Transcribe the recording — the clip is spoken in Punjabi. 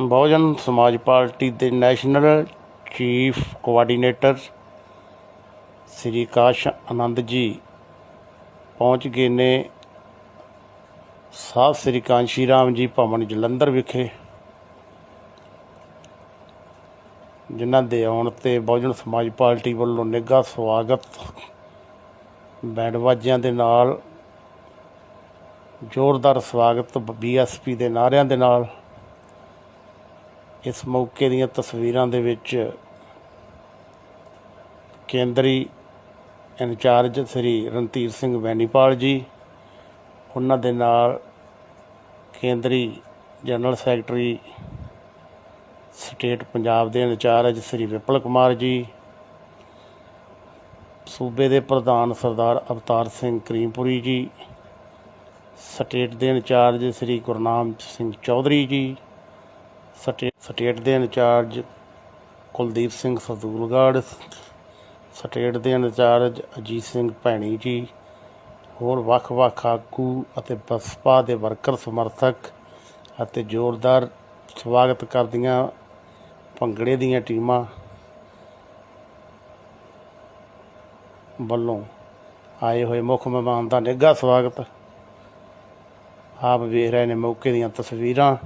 ਬਹੁਜਨ ਸਮਾਜ ਪਾਰਟੀ ਦੇ ਨੈਸ਼ਨਲ ਚੀਫ ਕੋਆਰਡੀਨੇਟਰ ਸ੍ਰੀ ਕਾਸ਼ ਆਨੰਦ ਜੀ ਪਹੁੰਚ ਗਏ ਨੇ ਸਾਹਿਬ ਸ੍ਰੀ ਕਾਂਸ਼ੀ ਰਾਮ ਜੀ ਭਵਨ ਜਲੰਧਰ ਵਿਖੇ, ਜਿਨ੍ਹਾਂ ਦੇ ਆਉਣ ਤੇ ਬਹੁਜਨ ਸਮਾਜ ਪਾਰਟੀ ਵੱਲੋਂ ਨਿੱਘਾ ਸਵਾਗਤ ਬੈਂਡ ਵਾਜਿਆਂ ਦੇ ਨਾਲ, ਜ਼ੋਰਦਾਰ ਸਵਾਗਤ ਬੀਐਸਪੀ ਦੇ ਨਾਅਰਿਆਂ ਦੇ ਨਾਲ। ਇਸ ਮੌਕੇ ਦੀਆਂ ਤਸਵੀਰਾਂ ਦੇ ਵਿੱਚ ਕੇਂਦਰੀ ਇੰਚਾਰਜ ਸ੍ਰੀ ਰਣਧੀਰ ਸਿੰਘ ਬੈਨੀਪਾਲ ਜੀ, ਉਹਨਾਂ ਦੇ ਨਾਲ ਕੇਂਦਰੀ ਜਨਰਲ ਸੈਕਟਰੀ ਸਟੇਟ ਪੰਜਾਬ ਦੇ ਇੰਚਾਰਜ ਸ੍ਰੀ ਵਿਪਲ ਕੁਮਾਰ ਜੀ, ਸੂਬੇ ਦੇ ਪ੍ਰਧਾਨ ਸਰਦਾਰ ਅਵਤਾਰ ਸਿੰਘ ਕਰੀਮਪੁਰੀ ਜੀ, ਸਟੇਟ ਦੇ ਇੰਚਾਰਜ ਸ੍ਰੀ ਗੁਰਨਾਮ ਸਿੰਘ ਚੌਧਰੀ ਜੀ ਸਟੇਟ ਦੇ ਇੰਚਾਰਜ ਕੁਲਦੀਪ ਸਿੰਘ ਸਰਦੂਲਗੜ੍ਹ ਸਟੇਟ ਦੇ ਇੰਚਾਰਜ ਅਜੀਤ ਸਿੰਘ ਭੈਣੀ ਜੀ, ਹੋਰ ਵੱਖ-ਵੱਖ ਆਗੂ ਅਤੇ ਬਸਪਾ ਦੇ ਵਰਕਰ ਸਮਰਥਕ ਅਤੇ ਜ਼ੋਰਦਾਰ ਸਵਾਗਤ ਕਰਦੀਆਂ ਭੰਗੜੇ ਦੀਆਂ ਟੀਮਾਂ ਵੱਲੋਂ ਆਏ ਹੋਏ ਮੁੱਖ ਮਹਿਮਾਨ ਦਾ ਨਿੱਘਾ ਸਵਾਗਤ ਆਪ ਵੇਖ ਰਹੇ ਨੇ ਮੌਕੇ ਦੀਆਂ ਤਸਵੀਰਾਂ।